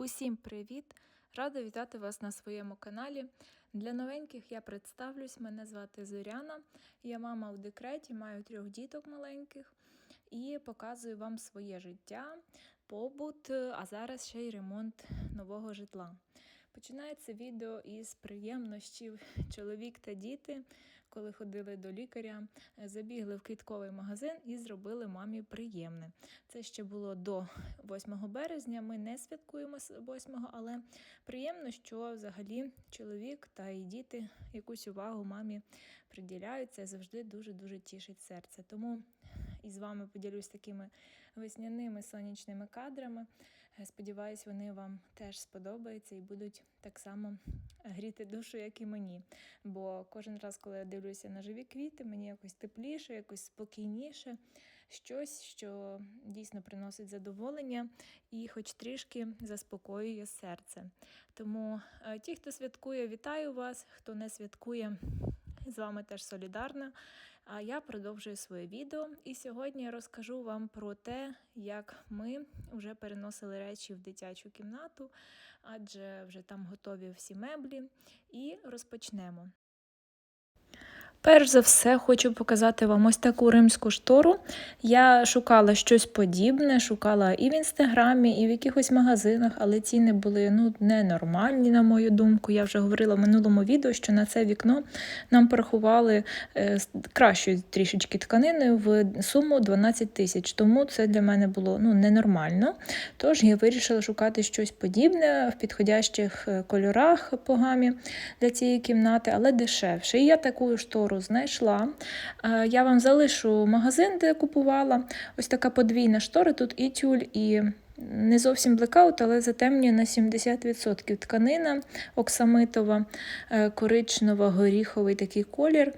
Усім привіт! Рада вітати вас на своєму каналі. Для новеньких я представлюсь. Мене звати Зоряна. Я мама в декреті, маю трьох діток маленьких і показую вам своє життя, побут, а зараз ще й ремонт нового житла. Починається відео із приємнощів. Чоловік та діти, коли ходили до лікаря, е, забігли в квітковий магазин і зробили мамі приємне. Це ще було до 8 березня. Ми не святкуємо з 8, але приємно, що взагалі чоловік та і діти якусь увагу мамі приділяють. Це завжди дуже-дуже тішить серце. Тому і з вами поділюсь такими весняними сонячними кадрами. Е, Сподіваюсь, вони вам теж сподобаються і будуть так само гріти душу, як і мені. Бо кожен раз, коли я дивлюся на живі квіти, мені якось тепліше, якось спокійніше, щось, що дійсно приносить задоволення і хоч трішки заспокоює серце. Тому е, ті, хто святкує, вітаю вас, хто не святкує, з вами теж солідарна. А я продовжую своє відео. І сьогодні я розкажу вам про те, як ми вже переносили речі в дитячу кімнату, адже вже там готові всі меблі. І розпочнемо. Перш за все, хочу показати вам ось таку римську штору. Я шукала щось подібне, шукала і в інстаграмі, і в якихось магазинах, але ціни були ну, ненормальні, на мою думку. Я вже говорила в минулому відео, що на це вікно нам порахували е, кращої трішечки тканини в суму 12 тисяч. Тому це для мене було ну, ненормально. Тож я вирішила шукати щось подібне в підходящих е, кольорах по гамі для цієї кімнати, але дешевше. І я таку штору знайшла. Е, Я вам залишу магазин, де купувала. Ось така подвійна штора. Тут і тюль, і не зовсім блекаут, але затемнює на 70% тканина оксамитова, е, коричнева, горіховий такий колір.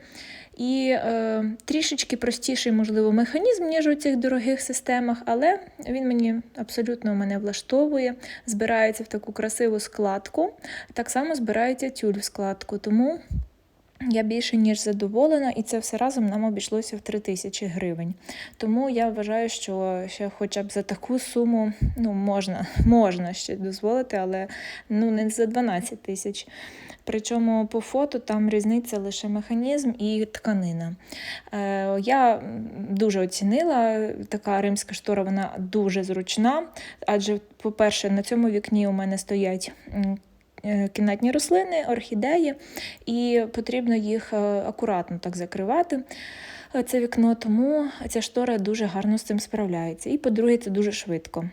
І е, трішечки простіший, можливо, механізм, ніж у цих дорогих системах, але він мені абсолютно мене влаштовує. Збирається в таку красиву складку. Так само збирається тюль в складку. Тому я більше ніж задоволена, і це все разом нам обійшлося в 3 тисячі гривень. Тому я вважаю, що ще хоча б за таку суму ну, можна можна ще дозволити, але ну, не за 12 тисяч. Причому по фото там різниця лише механізм і тканина. Е, Я дуже оцінила, така римська штора вона дуже зручна, адже, по-перше, на цьому вікні у мене стоять кімнатні рослини, орхідеї, і потрібно їх е, акуратно так закривати. е, Це вікно, тому ця штора дуже гарно з цим справляється. І, по-друге, це дуже швидко.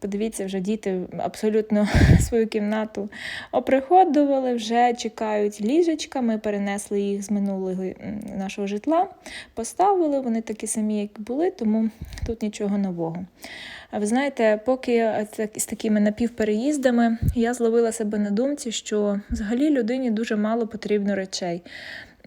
Подивіться, вже діти абсолютно свою кімнату оприходували, вже чекають ліжечка. Ми перенесли їх з минулого нашого житла, поставили, вони такі самі, як були, тому тут нічого нового. Ви знаєте, поки з такими напівпереїздами я зловила себе на думці, що взагалі людині дуже мало потрібно речей.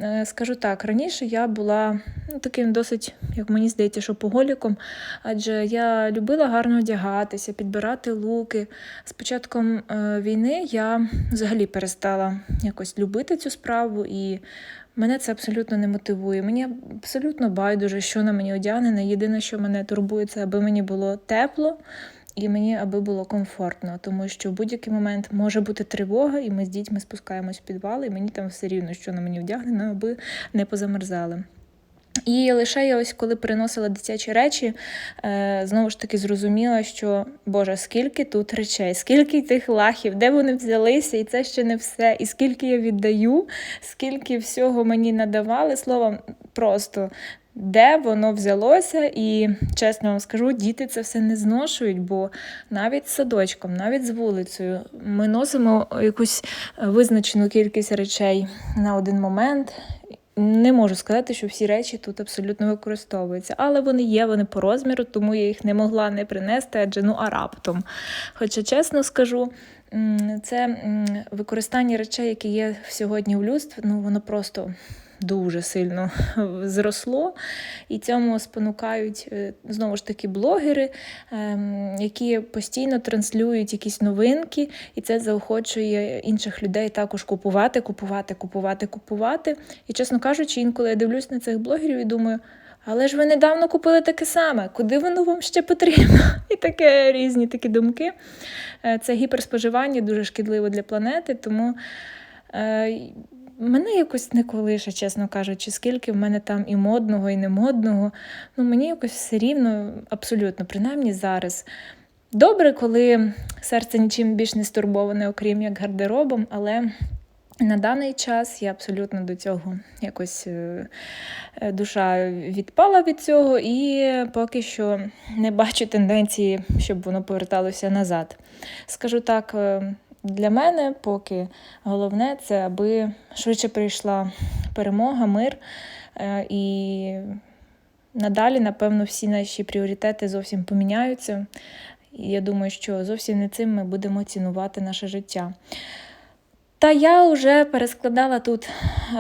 Е, скажу так, раніше я була ну, таким досить, як мені здається, шопоголіком, адже я любила гарно одягатися, підбирати луки. З початком е, війни я взагалі перестала якось любити цю справу, і мене це абсолютно не мотивує. Мені абсолютно байдуже, що на мені одягнене. Єдине, що мене турбує, це аби мені було тепло. І мені аби було комфортно, тому що в будь-який момент може бути тривога, і ми з дітьми спускаємось в підвал, і мені там все рівно, що на мені вдягнено, аби не позамерзали. І лише я ось коли переносила дитячі речі, е, знову ж таки зрозуміла, що Боже, скільки тут речей, скільки тих лахів, де вони взялися, і це ще не все. І скільки я віддаю, скільки всього мені надавали, словом, просто де воно взялося, і чесно вам скажу, діти це все не зношують, бо навіть з садочком, навіть з вулицею ми носимо якусь визначену кількість речей на один момент. Не можу сказати, що всі речі тут абсолютно використовуються, але вони є, вони по розміру, тому я їх не могла не принести, адже ну а раптом. Хоча, чесно скажу, це використання речей, які є сьогодні в людстві, ну воно просто дуже сильно зросло. І цьому спонукають е, знову ж таки блогери, ем, які постійно транслюють якісь новинки, і це заохочує інших людей також купувати, купувати, купувати, купувати. І, чесно кажучи, інколи я дивлюсь на цих блогерів і думаю. Але ж ви недавно купили таке саме. Куди воно вам ще потрібно? І таке різні такі думки. Е, Це гіперспоживання дуже шкідливо для планети, тому е, мене якось не колише, чесно кажучи, скільки в мене там і модного, і не модного. Ну, мені якось все рівно, абсолютно, принаймні зараз. Добре, коли серце нічим більш не стурбоване, окрім як гардеробом, але на даний час я абсолютно до цього якось е, е, душа відпала від цього, і поки що не бачу тенденції, щоб воно поверталося назад. Скажу так, е, для мене поки головне це, аби швидше прийшла перемога, мир. е, І надалі, напевно, всі наші пріоритети зовсім поміняються. І я думаю, що зовсім не цим ми будемо цінувати наше життя. Та я вже перескладала тут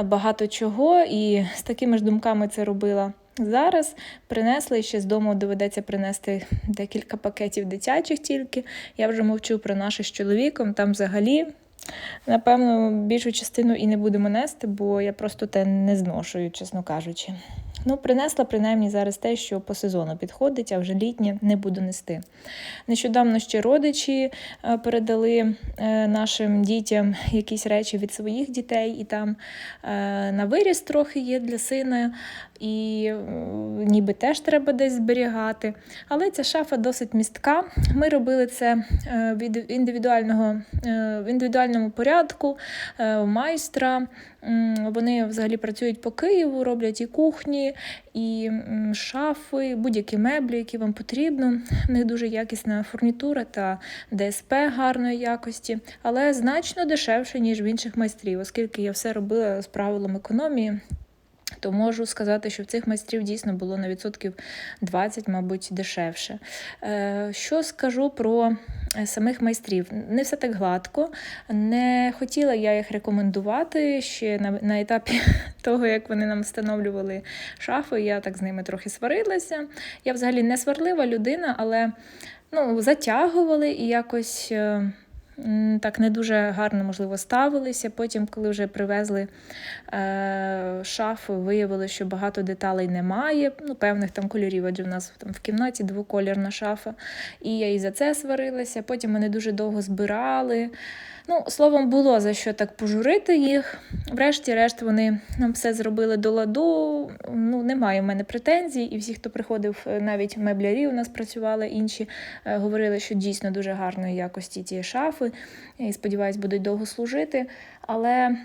багато чого, і з такими ж думками це робила зараз. принесли ще з дому доведеться принести декілька пакетів дитячих тільки. Я вже мовчу про наше з чоловіком. Там взагалі, напевно, більшу частину і не будемо нести, бо я просто те не зношую, чесно кажучи. Ну, принесла принаймні зараз те, що по сезону підходить, а вже літнє не буду нести. Нещодавно ще родичі е, передали е, нашим дітям якісь речі від своїх дітей, і там е, на виріс трохи є для сина, і ніби теж треба десь зберігати. Але ця шафа досить містка. Ми робили це від індивідуального, в індивідуальному порядку е, майстра. Вони взагалі працюють по Києву, роблять і кухні, і шафи, будь-які меблі, які вам потрібно. В них дуже якісна фурнітура та ДСП гарної якості, але значно дешевше, ніж в інших майстрів, оскільки я все робила з правилом економії. То можу сказати, що в цих майстрів дійсно було на відсотків 20, мабуть, дешевше. Е, Що скажу про самих майстрів? Не все так гладко. Не хотіла я їх рекомендувати ще на, на етапі того, як вони нам встановлювали шафи. Я так з ними трохи сварилася. Я взагалі не сварлива людина, але ну, затягували і якось. Так не дуже гарно, можливо, ставилися. Потім, коли вже привезли е, шафу, виявили, що багато деталей немає, ну, певних там кольорів, адже в нас там в кімнаті двокольорна шафа. І я і за це сварилася. Потім вони дуже довго збирали. Ну, словом, було за що так пожурити їх. Врешті-решт, вони нам все зробили до ладу. Ну, немає в мене претензій. І всі, хто приходив, е, навіть меблярі у нас працювали інші, е, говорили, що дійсно дуже гарної якості ті шафи. І сподіваюсь, будуть довго служити. Але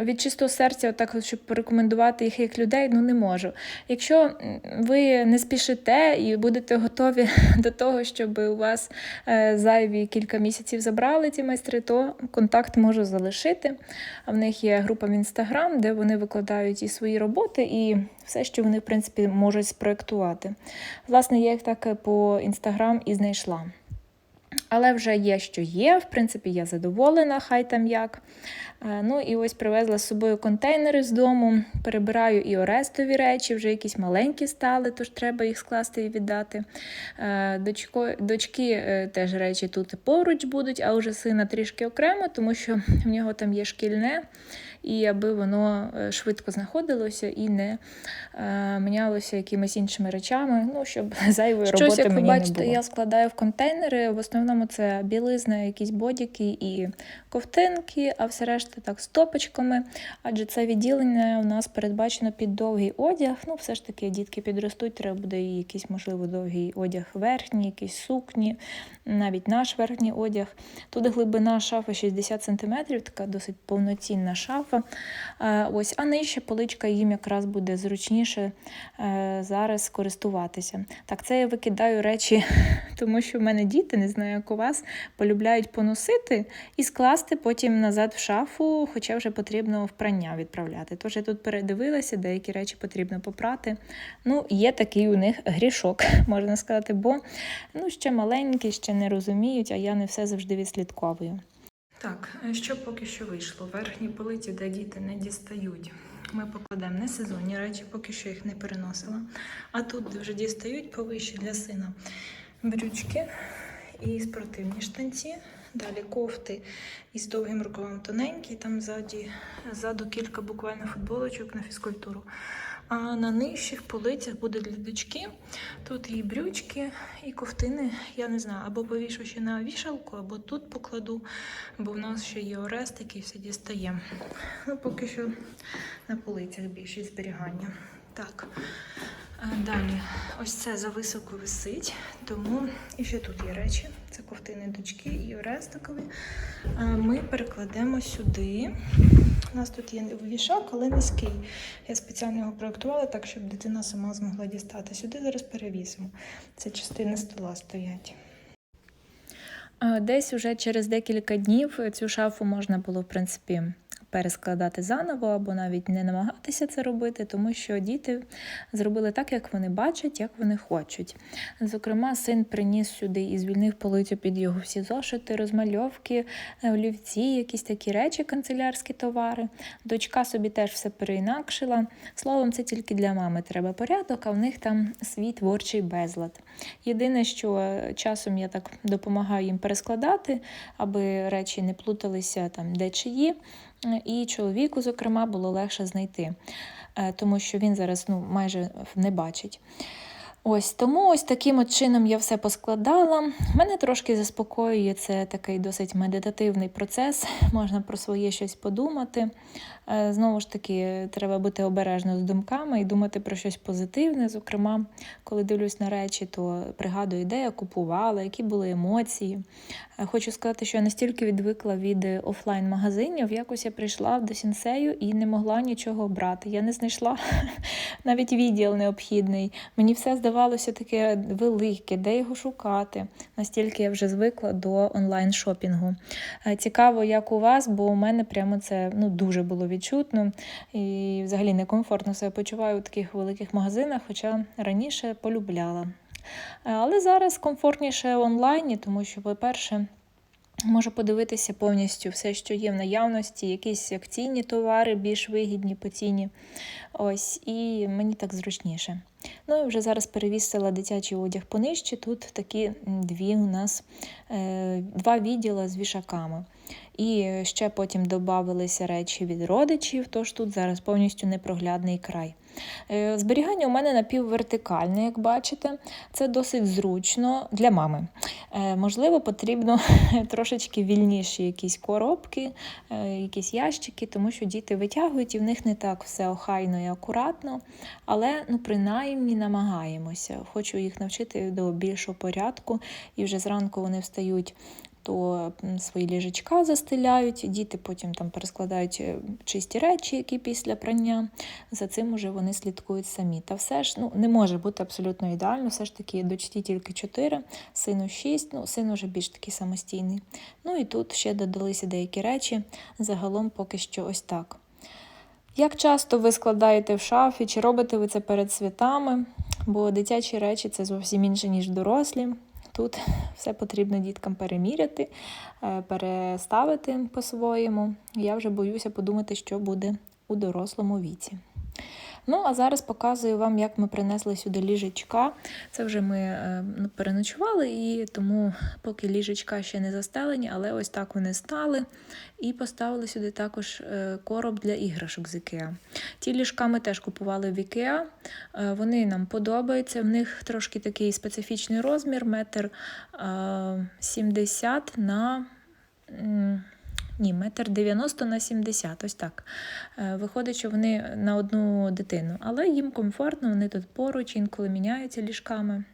від чистого серця, отак, от, щоб порекомендувати їх як людей, ну не можу. Якщо ви не спішите і будете готові до того, щоб у вас е, зайві кілька місяців забрали ці майстри, то контакт можу залишити. А в них є група в інстаграм, де вони викладають і свої роботи, і все, що вони, в принципі, можуть спроектувати. Власне, я їх так е, по інстаграм і знайшла. Але вже є, що є. В принципі, я задоволена, хай там як. Е, Ну і ось привезла з собою контейнери з дому. Перебираю і орестові речі, вже якісь маленькі стали, тож треба їх скласти і віддати. Е, Дочко, дочки е, теж речі тут поруч будуть, а уже сина трішки окремо, тому що в нього там є шкільне. І аби воно швидко знаходилося і не мінялося якимись іншими речами, ну щоб зайвої Щось, роботи як ви мені бачите, не було. Я складаю в контейнери. В основному це білизна, якісь бодіки і ковтинки, а все решта так з топочками. Адже це відділення у нас передбачено під довгий одяг. Ну, все ж таки, дітки підростуть, треба буде і якийсь, можливо, довгий одяг верхній, якісь сукні, навіть наш верхній одяг. Тут глибина шафи 60 см, така досить повноцінна шафа. Е, Ось, а нижче поличка їм якраз буде зручніше е, зараз користуватися. Так, це я викидаю речі, тому що в мене діти, не знаю, як у вас, полюбляють поносити і скласти потім назад в шафу, хоча вже потрібно в прання відправляти. Тож я тут передивилася, деякі речі потрібно попрати. Ну, є такий у них грішок, можна сказати, бо ну, ще маленькі, ще не розуміють, а я не все завжди відслідковую. Так, що поки що вийшло? Верхні полиці, де діти не дістають. Ми покладемо не сезонні речі, поки що їх не переносила. А тут, вже дістають повище для сина брючки і спортивні штанці. Далі кофти із довгим рукавом тоненькі, там ззаді, ззаду кілька буквально футболочок на фізкультуру. А на нижчих полицях буде для дочки. Тут і брючки, і ковтини. Я не знаю, або повішу ще на вішалку, або тут покладу, бо в нас ще є орест, який все дістає. Ну, поки що на полицях більшість зберігання. Так. Далі, ось це зависоко висить, тому і ще тут є речі. Це ковтини дочки і орестикові. Ми перекладемо сюди. У нас тут є вішак, але низький. Я спеціально його проєктувала так, щоб дитина сама змогла дістати. Сюди зараз перевісимо. Це частини стола стоять. Десь уже через декілька днів цю шафу можна було, в принципі, перескладати заново або навіть не намагатися це робити, тому що діти зробили так, як вони бачать, як вони хочуть. Зокрема, син приніс сюди і звільнив полицю під його всі зошити, розмальовки, олівці, якісь такі речі, канцелярські товари. Дочка собі теж все переінакшила. Словом, це тільки для мами треба порядок, а в них там свій творчий безлад. Єдине, що часом я так допомагаю їм перескладати, аби речі не плуталися там де чиї. І чоловіку, зокрема, було легше знайти, е, тому що він зараз ну, майже не бачить. Ось тому ось таким от чином я все поскладала. Мене трошки заспокоює це такий досить медитативний процес, можна про своє щось подумати. Е, Знову ж таки, треба бути обережно з думками і думати про щось позитивне. Зокрема, коли дивлюсь на речі, то пригадую, де я купувала, які були емоції. Е, Хочу сказати, що я настільки відвикла від офлайн-магазинів, якось я прийшла до сінсею і не могла нічого обрати. Я не знайшла навіть відділ необхідний. Мені все здавалося таке велике, де його шукати. Настільки я вже звикла до онлайн-шопінгу. Е, Цікаво, як у вас, бо у мене прямо це ну, дуже було відчутно і взагалі некомфортно себе почуваю у таких великих магазинах, хоча раніше полюбляла. Але зараз комфортніше онлайні, тому що, по-перше, Можу подивитися повністю все, що є в наявності, якісь акційні товари більш вигідні по ціні. Ось, і мені так зручніше. Ну і вже зараз перевісила дитячий одяг понижче. Тут такі дві у нас е, два відділи з вішаками. І ще потім додавалися речі від родичів, тож тут зараз повністю непроглядний край. Е, Зберігання у мене напіввертикальне, як бачите, це досить зручно для мами. Е, Можливо, потрібно трошечки вільніші якісь коробки, е, якісь ящики, тому що діти витягують і в них не так все охайно і акуратно. Але ну, принаймні намагаємося. Хочу їх навчити до більшого порядку, і вже зранку вони встають. То свої ліжечка застеляють, діти потім там перескладають чисті речі, які після прання. За цим уже вони слідкують самі. Та все ж ну, не може бути абсолютно ідеально. Все ж таки дочці тільки 4, сину 6, ну, син вже більш такий самостійний. Ну і тут ще додалися деякі речі. Загалом поки що ось так. Як часто ви складаєте в шафі, чи робите ви це перед святами? Бо дитячі речі це зовсім інше, ніж дорослі. Тут все потрібно діткам переміряти, переставити по-своєму. Я вже боюся подумати, що буде у дорослому віці. Ну, а зараз показую вам, як ми принесли сюди ліжечка. Це вже ми ну, переночували, і тому поки ліжечка ще не застелені, але ось так вони стали. І поставили сюди також короб для іграшок з Ікеа. Ті ліжка ми теж купували в Ікеа. Вони нам подобаються. В них трошки такий специфічний розмір, метр 70 на. Ні, метр 90 на 70, ось так. Виходить, що вони на одну дитину, але їм комфортно, вони тут поруч, інколи міняються ліжками.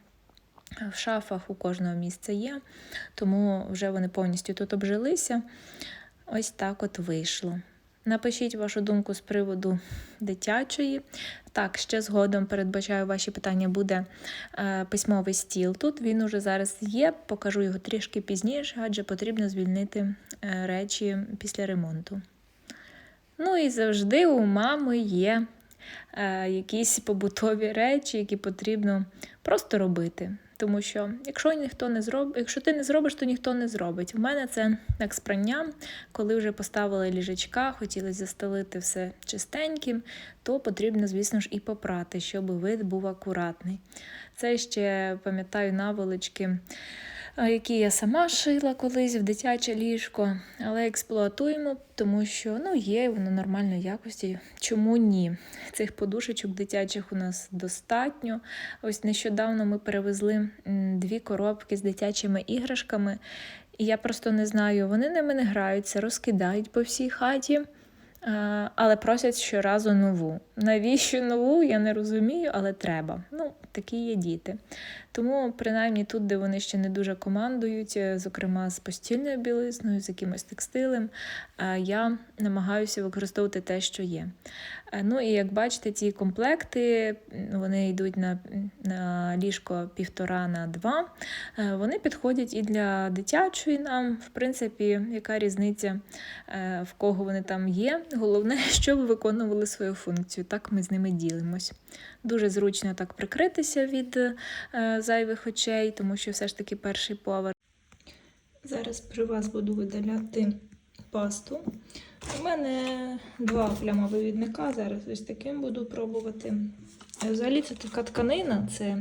В шафах у кожного місця є, тому вже вони повністю тут обжилися. Ось так от вийшло. Напишіть вашу думку з приводу дитячої. Так, ще згодом передбачаю ваші питання, буде е, письмовий стіл. Тут він уже зараз є, покажу його трішки пізніше, адже потрібно звільнити е, речі після ремонту. Ну і завжди у мами є якісь побутові речі, які потрібно просто робити. Тому що, якщо ніхто не зроб... якщо ти не зробиш, то ніхто не зробить. У мене це як з коли вже поставили ліжечка, хотіли застелити все чистеньким, то потрібно, звісно ж, і попрати, щоб вид був акуратний. Це ще пам'ятаю наволочки. Які я сама шила колись в дитяче ліжко, але експлуатуємо, тому що ну, є воно нормальної якості. Чому ні? Цих подушечок дитячих у нас достатньо. Ось нещодавно ми перевезли дві коробки з дитячими іграшками, і я просто не знаю, вони ними не граються, розкидають по всій хаті. Але просять щоразу нову. Навіщо нову, я не розумію, але треба. Ну, такі є діти. Тому, принаймні, тут, де вони ще не дуже командують, е, зокрема з постільною білизною, з якимось текстилем, е, я намагаюся використовувати те, що є. Е, Ну і як бачите, ці комплекти вони йдуть на, на ліжко півтора на два. Вони підходять і для дитячої нам, в принципі, яка різниця, в кого вони там є. Головне, щоб виконували свою функцію. Так ми з ними ділимось. Дуже зручно так прикритися від е, зайвих очей, тому що все ж таки перший поверх. Зараз при вас буду видаляти пасту. У мене два плямовивідника, зараз ось таким буду пробувати. Взагалі це така тканина, це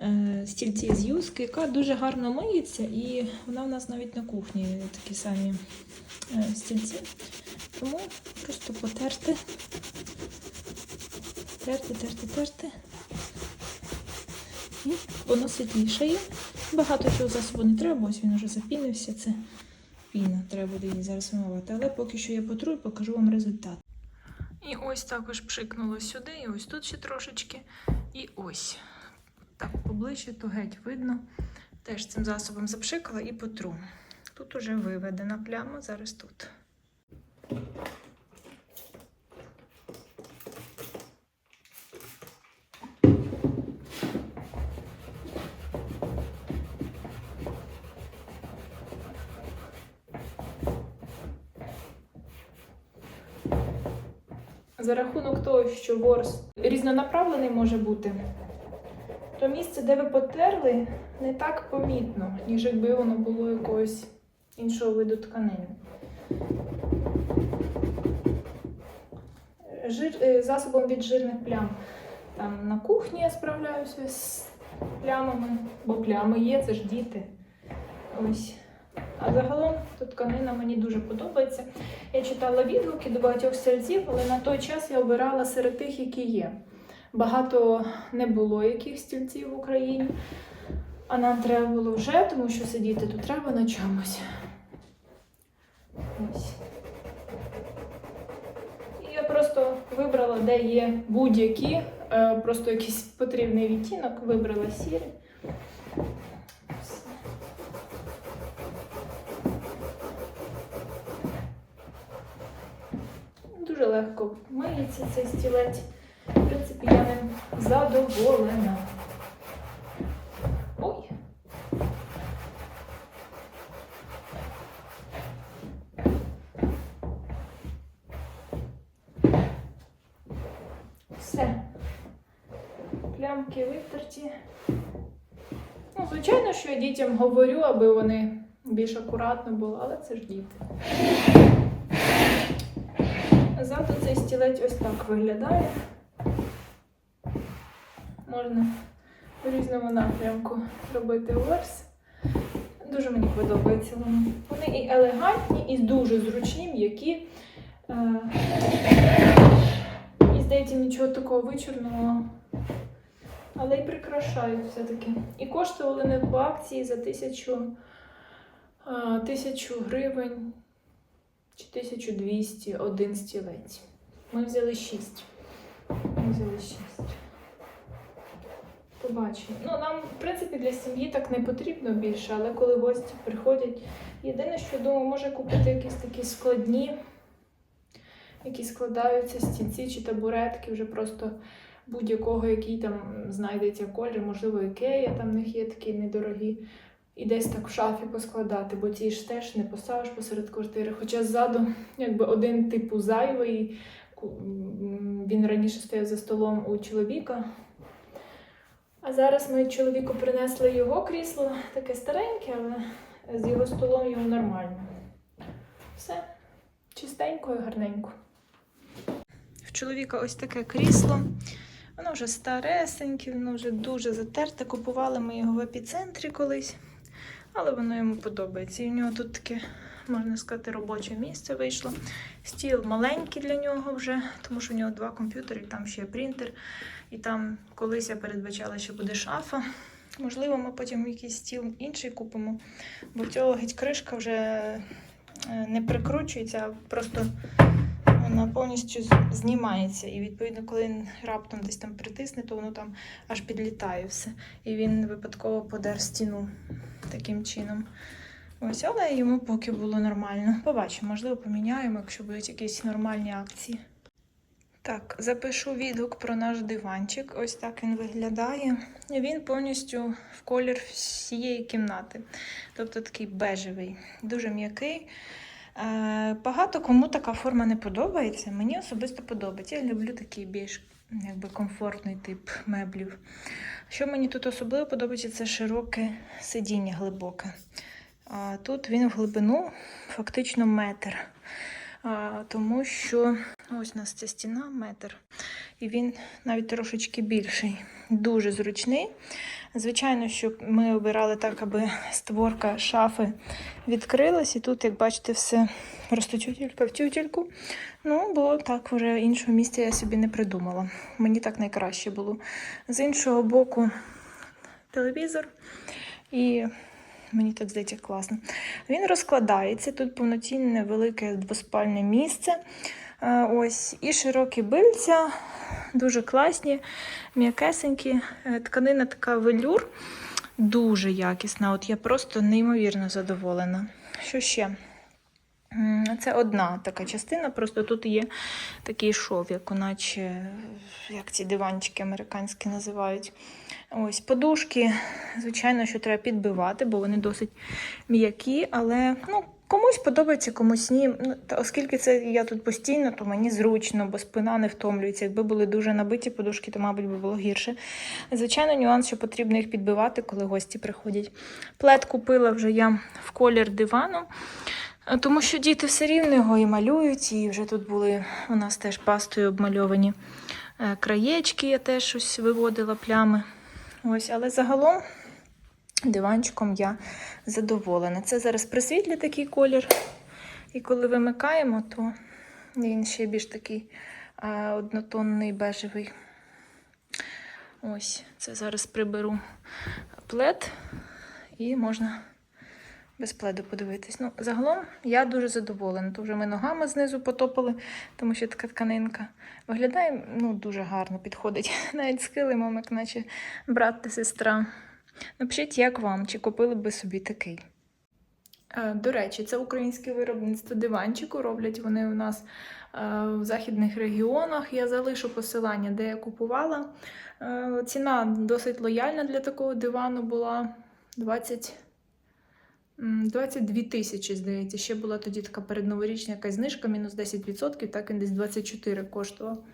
е, стільці з юзки, яка дуже гарно миється, і вона в нас навіть на кухні такі самі е, стільці. Тому просто потерти, терти, терти, терти. І воно світлішає. Багато чого засобу не треба, ось він вже запінився. Це піна, треба буде її зараз вимивати. Але поки що я потру і покажу вам результат. І ось також пшикнуло сюди, і ось тут ще трошечки. І ось. Так, поближче, то геть видно. Теж цим засобом запшикала і потру. Тут уже виведена пляма, зараз тут. За рахунок того, що ворс різнонаправлений може бути, то місце, де ви потерли, не так помітно, ніж якби воно було якогось іншого виду тканини. Жир, е, засобом від жирних плям. Там на кухні я справляюся з плямами, бо плями є, це ж діти. Ось. А загалом тканина мені дуже подобається. Я читала відгуки до багатьох стільців, але на той час я обирала серед тих, які є. Багато не було яких стільців в Україні, а нам треба було вже, тому що сидіти тут треба на чомусь. Ось. І я просто вибрала, де є будь-які, е, просто якийсь потрібний відтінок, вибрала сірий. Все. Дуже легко миється цей стілець. В принципі, я ним задоволена. Ой. Все. Плямки витерті. Ну, звичайно, що я дітям говорю, аби вони більш акуратно були, але це ж діти. Ззаду цей стілець ось так виглядає. Можна в різному напрямку робити ворс. Дуже мені подобається воно. Вони і елегантні, і дуже зручні, м'які. Е, І здається, нічого такого вичурного. Але й прикрашають все-таки. І коштували не по акції за тисячу, е, тисячу гривень чи 1200 один стілець. Ми взяли 6. Ми взяли 6. Побачимо. Ну, нам, в принципі, для сім'ї так не потрібно більше, але коли гості приходять, єдине, що думаю, може купити якісь такі складні, які складаються стільці чи табуретки, вже просто будь-якого, який там знайдеться колір, можливо, ікея, там в них є такі недорогі. І десь так в шафі поскладати, бо ті ж теж не поставиш посеред квартири. Хоча ззаду якби один типу зайвий. Він раніше стояв за столом у чоловіка. А зараз ми чоловіку принесли його крісло, таке стареньке, але з його столом йому нормально. Все чистенько і гарненько. В чоловіка ось таке крісло. Воно вже старесеньке, воно вже дуже затерте. Купували ми його в епіцентрі колись. Але воно йому подобається. І в нього тут таке, можна сказати, робоче місце вийшло. Стіл маленький для нього вже, тому що в нього два комп'ютери, там ще є принтер. І там колись я передбачала, що буде шафа. Можливо, ми потім якийсь стіл інший купимо, бо в цього геть кришка вже е, не прикручується, а просто вона повністю знімається. І відповідно, коли він раптом десь там притисне, то воно там аж підлітає все. І він випадково подер стіну таким чином. Ось, але йому поки було нормально. Побачимо, можливо, поміняємо, якщо будуть якісь нормальні акції. Так, запишу відгук про наш диванчик. Ось так він виглядає. Він повністю в колір всієї кімнати. Тобто такий бежевий, дуже м'який. Е, Багато кому така форма не подобається. Мені особисто подобається. Я люблю такий більш якби, комфортний тип меблів. Що мені тут особливо подобається, це широке сидіння глибоке. Тут він в глибину фактично метр. Тому що ось у нас ця стіна метр, і він навіть трошечки більший, дуже зручний. Звичайно, що ми обирали так, аби створка шафи відкрилась, і тут, як бачите, все просто тютелька в тютельку. Ну, бо так вже іншого місця я собі не придумала. Мені так найкраще було. З іншого боку, телевізор, і мені так здається класно. Він розкладається, тут повноцінне велике двоспальне місце. Е, Ось, і широкі бильця, дуже класні, м'якесенькі. Е, Тканина така велюр, дуже якісна. От я просто неймовірно задоволена. Що ще? Це одна така частина, просто тут є такий шов, як наче, як ці диванчики американські називають. Ось подушки, звичайно, що треба підбивати, бо вони досить м'які, але ну, комусь подобається, комусь ні. Ну, оскільки це я тут постійно, то мені зручно, бо спина не втомлюється. Якби були дуже набиті подушки, то, мабуть, би було гірше. Звичайно, нюанс, що потрібно їх підбивати, коли гості приходять. Плед купила вже я в колір дивану. Е, Тому що діти все рівно його і малюють, і вже тут були у нас теж пастою обмальовані е, краєчки, я теж щось виводила плями. Ось, але загалом диванчиком я задоволена. Це зараз при світлі такий колір. І коли вимикаємо, то він ще більш такий е, однотонний бежевий. Ось, це зараз приберу плед і можна без пледу подивитись. Ну, загалом я дуже задоволена. То вже ми ногами знизу потопили, тому що така тканинка виглядає ну, дуже гарно підходить. Навіть з килимом, як наче брат та сестра. Напишіть, як вам, чи купили би собі такий. Е, До речі, це українське виробництво диванчику. Роблять вони у нас е, в західних регіонах. Я залишу посилання, де я купувала. Е, Ціна досить лояльна для такого дивану була 20. 22 тисячі, здається. Ще була тоді така передноворічна якась знижка, мінус 10%, так він десь 24 коштував.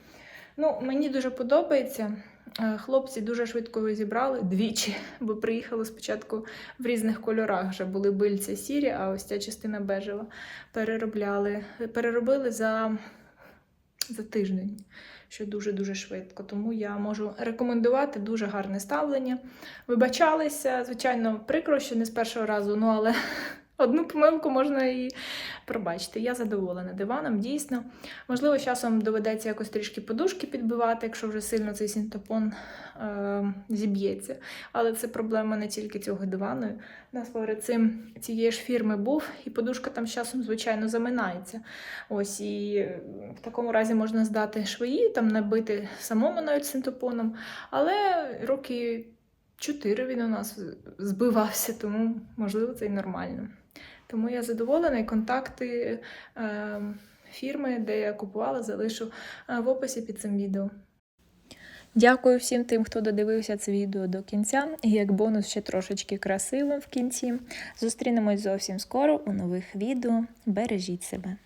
Ну, мені дуже подобається. Е, Хлопці дуже швидко зібрали двічі, бо приїхали спочатку в різних кольорах. Вже були бильця сірі, а ось ця частина бежева. Переробляли. Переробили за, за тиждень, що дуже-дуже швидко. Тому я можу рекомендувати дуже гарне ставлення. Вибачалися, звичайно, прикро, що не з першого разу, ну але одну помилку можна і пробачити. Я задоволена диваном, дійсно. Можливо, часом доведеться якось трішки подушки підбивати, якщо вже сильно цей синтепон е, зіб'ється. Але це проблема не тільки цього дивану. У нас перед цим цієї ж фірми був, і подушка там з часом, звичайно, заминається. Ось і в такому разі можна здати швої, там набити самому навіть синтепоном. Але роки чотири він у нас збивався, тому можливо це і нормально. Тому я задоволена і контакти е, фірми, де я купувала, залишу е, в описі під цим відео. Дякую всім тим, хто додивився це відео до кінця. І як бонус ще трошечки красивим в кінці. Зустрінемось зовсім скоро у нових відео. Бережіть себе!